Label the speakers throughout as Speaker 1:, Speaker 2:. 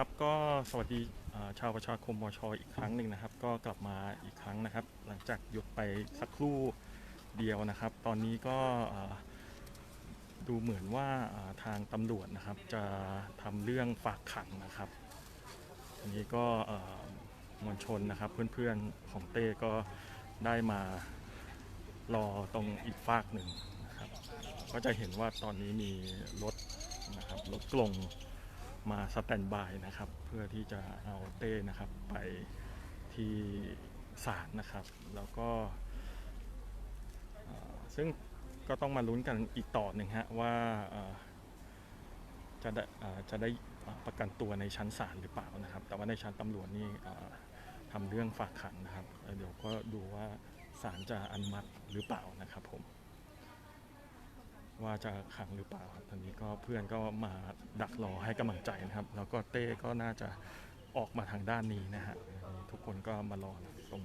Speaker 1: ครับก็สวัสดีชาวประชาคมมชอีกครั้งหนึ่งนะครับ ก็กลับมาอีกครั้งนะครับ หลังจากหยุดไปสักครู่เดียวนะครับ ตอนนี้ก็ดูเหมือนว่าทางตำรวจนะครับ จะทำเรื่องฝากขังนะครับอันนี้ก็มวลชนนะครับเพื่อนๆของเต้ก็ได้มารอตรงอีกฝากหนึ่งนะครับ ก็จะเห็นว่าตอนนี้มีรถนะครับรถกลง มาสแตนบายนะครับ เพื่อที่จะเอาเต้นะครับไปที่ศาลนะครับ แล้วก็ซึ่งก็ต้องมาลุ้นกันอีกต่อหนึ่งฮะว่าจะได้จะได้ประกันตัวในชั้นศาลหรือเปล่านะครับ แต่ว่าในชั้นตำรวจนี่ทำเรื่องฝากขังนะครับ เดี๋ยวก็ดูว่าศาลจะอนุมัติหรือเปล่านะครับผม ว่าจะขังหรือเปล่าครับตอนนี้ก็เพื่อนก็มาดักรอให้กำลังใจนะครับ แล้วก็เต้ก็น่าจะออกมาทางด้านนี้นะฮะทุกคนก็มารอตรง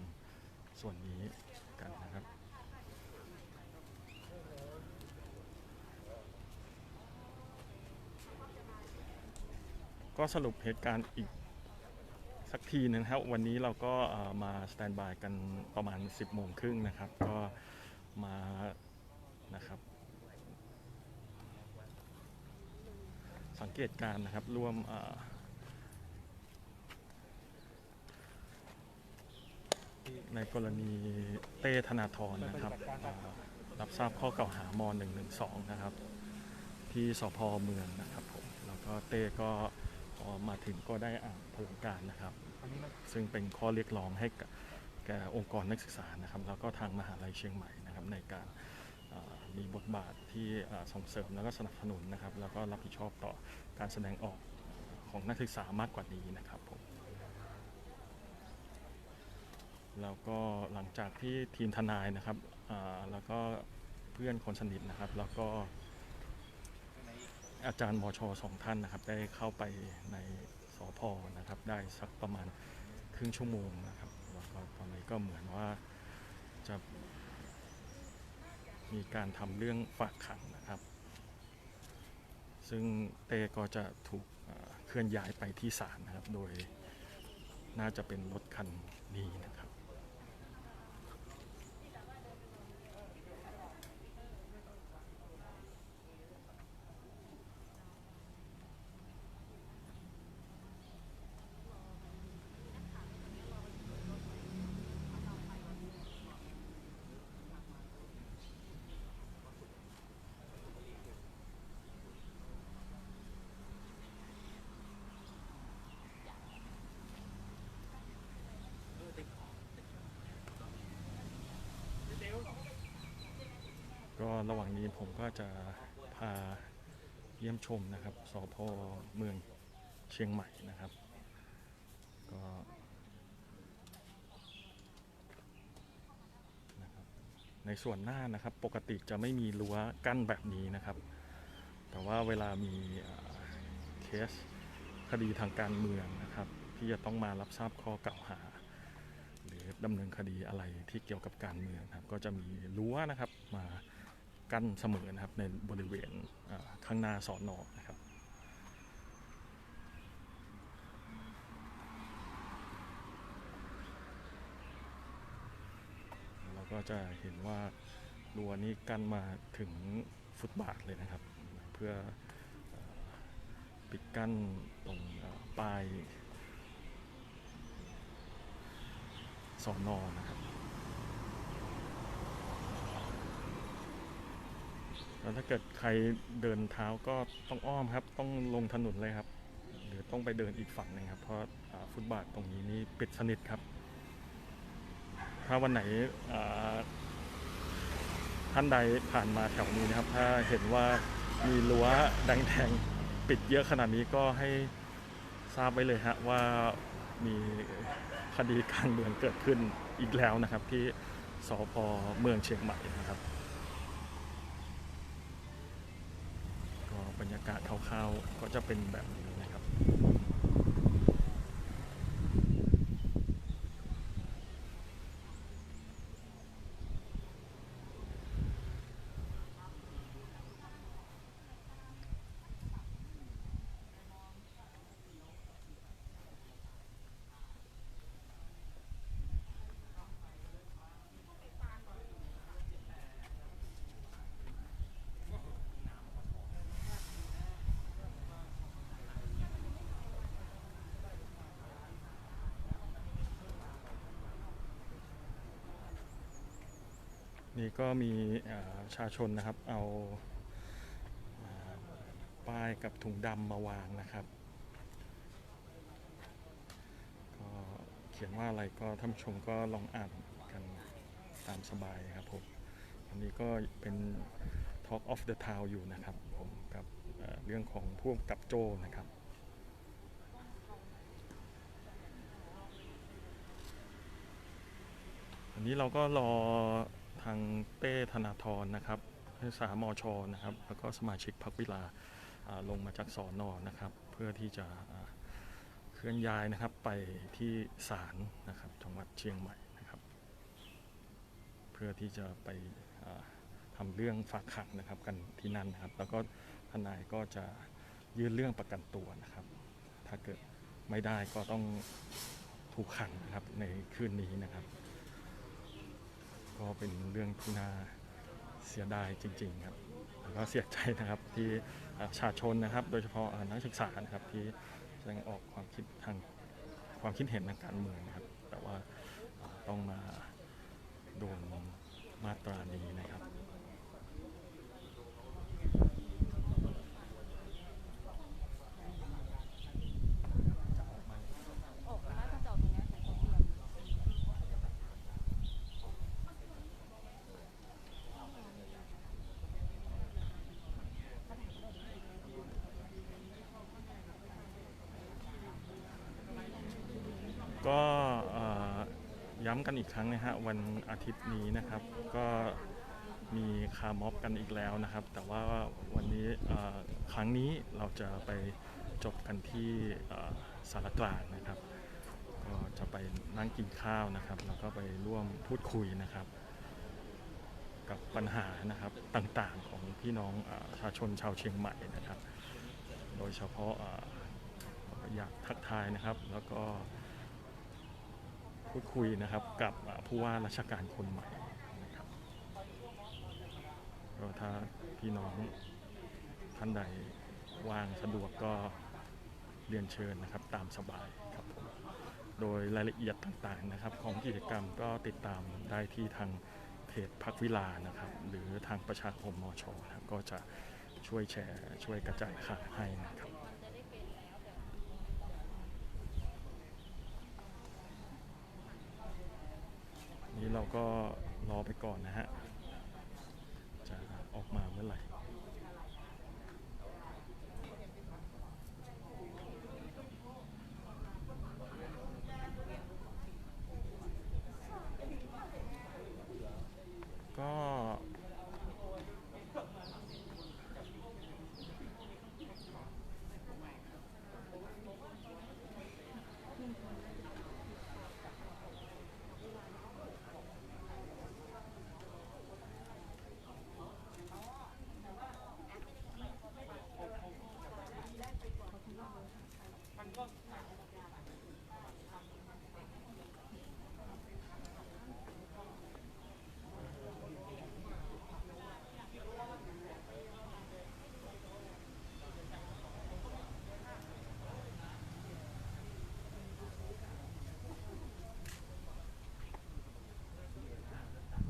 Speaker 1: ส่วนนี้กันนะครับก็สรุปเหตุการณ์อีกสักทีหนึงครับวันนี้เราก็มาสแตนบายกันประมาณ 10โมงครึ่งนะครับ ก็มานะครับ สังเกตการนะครับร่วมในกรณีเต้ธนาธรนะครับ รับทราบข้อกล่าวหาม112 นะครับ ที่สพเมืองนะครับผมแล้วก็เต้ก็พอมาถึงก็ได้อ่านแถลงการนะครับ ซึ่งเป็นข้อเรียกร้องให้แก่องค์กรนักศึกษานะครับ แล้วก็ทางมหาลัยเชียงใหม่นะครับในการ มีบทบาทที่ส่งเสริมแล้วก็สนับสนุนนะครับ แล้วก็รับผิดชอบต่อการแสดงออกของนักศึกษามากกว่านี้นะครับผมแล้วก็หลังจากที่ทีมทนายนะครับแล้วก็เพื่อนคนสนิทนะครับ แล้วก็อาจารย์มชสองท่านนะครับ ได้เข้าไปในสพนะครับ ได้สักประมาณครึ่งชั่วโมงนะครับแล้วก็ตอนนี้ก็เหมือนว่าจะ มีการทำเรื่องฝากขังนะครับ ซึ่งเต้ก็จะถูกเอ่อเคลื่อนย้ายไปที่ศาลนะครับ โดยน่าจะเป็นรถคันนี้นะครับ ก็ระหว่างนี้ผมก็จะพาเยี่ยมชมนะครับสพเมืองเชียงใหม่นะครับ ก็นะครับ ในส่วนหน้านะครับปกติจะไม่มีรั้วกั้นแบบนี้นะครับ แต่ว่าเวลามีเคสคดีทางการเมืองนะครับ ที่จะต้องมารับทราบข้อกล่าวหา หรือดำเนินคดีอะไรที่เกี่ยวกับการเมืองครับ ก็จะมีรั้วนะครับมา กั้นเสมอนะครับในบริเวณข้างหน้าสอนอนะครับเราก็จะเห็นว่ารั้วนี้กั้นมาถึงฟุตบาทเลยนะครับ เพื่อเอ่อปิดกั้นตรงป้ายสอนอนะครับ แล้วถ้าเกิดใครเดินเท้าก็ต้องอ้อมครับ ต้องลงถนนเลยครับ หรือต้องไปเดินอีกฝั่งหนึงครับ เพราะฟุตบาทตรงนี้นี่ปิดสนิทครับ ถ้าวันไหนท่านใดผ่านมาแถวนี้นะครับ ถ้าเห็นว่ามีรั้วแดงๆปิดเยอะขนาดนี้ก็ให้ทราบไว้เลยฮะว่ามีคดีการเมืองเกิดขึ้นอีกแล้วนะครับ ที่สพเมืองเชียงใหม่นะครับ บรรยากาศคร่าวๆก็จะเป็นแบบนี้ นี่ก็มีชาชนนะครับเอาอาป้ายกับถุงดำมาวางนะครับ ก็เขียนว่าอะไรก็ท่านชมก็ลองอ่านกันตามสบายครับผมอันนี้ก็เป็น Talk of the Town อยู่นะครับผมกับเอ่อเรื่องของพวกกับโจนะครับอันนี้เราก็รอ ทางเต้ธนาธรนะครับนักศึกษามอชนะครับ แล้วก็สมาชิกพักวิลาลงมาจากสอนอนะครับ เพื่อที่จะเคลื่อนย้ายนะครับไปที่ศาลนะครับจังหวัดเชียงใหม่นะครับ เพื่อที่จะไปอ่าทำเรื่องฝากขังนะครับกันที่นั่นนะครับ แล้วก็ทนายก็จะยื่นเรื่องประกันตัวนะครับ ถ้าเกิดไม่ได้ก็ต้องถูกขังนะครับในคืนนี้นะครับ ก็เป็นเรื่องที่น่าเสียดายจริง ๆ ครับแล้วก็เสียใจนะครับที่ประชาชนนะครับ โดยเฉพาะนักศึกษานะครับที่แสดงออกความคิดทางความคิดเห็นทางการเมืองนะครับ แต่ว่าต้องมาโดนมาตรานี้นะครับ
Speaker 2: ออกมาถ้าจะออกตรงเนี้ยใส่กระเทียม
Speaker 1: ก็เอ่อย้ำกันอีกครั้งนะฮะวันอาทิตย์นี้นะครับก็มีคาร์ม็อบกันอีกแล้วนะครับ แต่ว่าวันนี้ครั้งนี้เราจะไปจบกันที่สารกลางนะครับ ก็จะไปนั่งกินข้าวนะครับ แล้วก็ไปร่วมพูดคุยนะครับ กับปัญหานะครับต่างๆของพี่น้องประชาชนชาวเชียงใหม่นะครับ โดยเฉพาะอยากทักทายนะครับแล้วก็ พูดคุยนะครับกับผู้ว่าราชการคนใหม่นะครับก็ถ้าพี่น้องท่านใดว่างสะดวกก็เรียนเชิญนะครับตามสบายครับผมโดยรายละเอียดต่างๆนะครับ ของกิจกรรมก็ติดตามได้ที่ทางเพจพักวิลานะครับ หรือทางประชาคมมชนะครับก็จะช่วยแชร์ช่วยกระจายข่าวให้นะครับ นี้เราก็รอไปก่อนนะฮะ จะออกมาเมื่อไหร่ ก็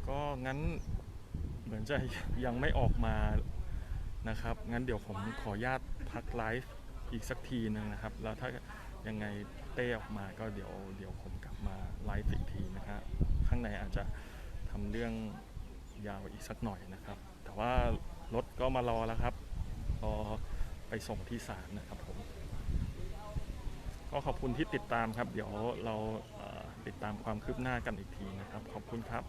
Speaker 1: ก็งั้นเหมือนจะยังไม่ออกมานะครับ งั้นเดี๋ยวผมขอญาตพักไลฟ์อีกสักทีนึงนะครับ แล้วถ้ายังไงเต้ออกมาก็เดี๋ยวเดี๋ยวผมกลับมาไลฟ์อีกทีนะครับข้างในอาจจะทำเรื่องยาวอีกสักหน่อยนะครับ แต่ว่ารถก็มารอแล้วครับ รอไปส่งที่ศาลนะครับผมก็ขอบคุณที่ติดตามครับ เดี๋ยวเราติดตามความคืบหน้ากันอีกทีนะครับ ขอบคุณครับ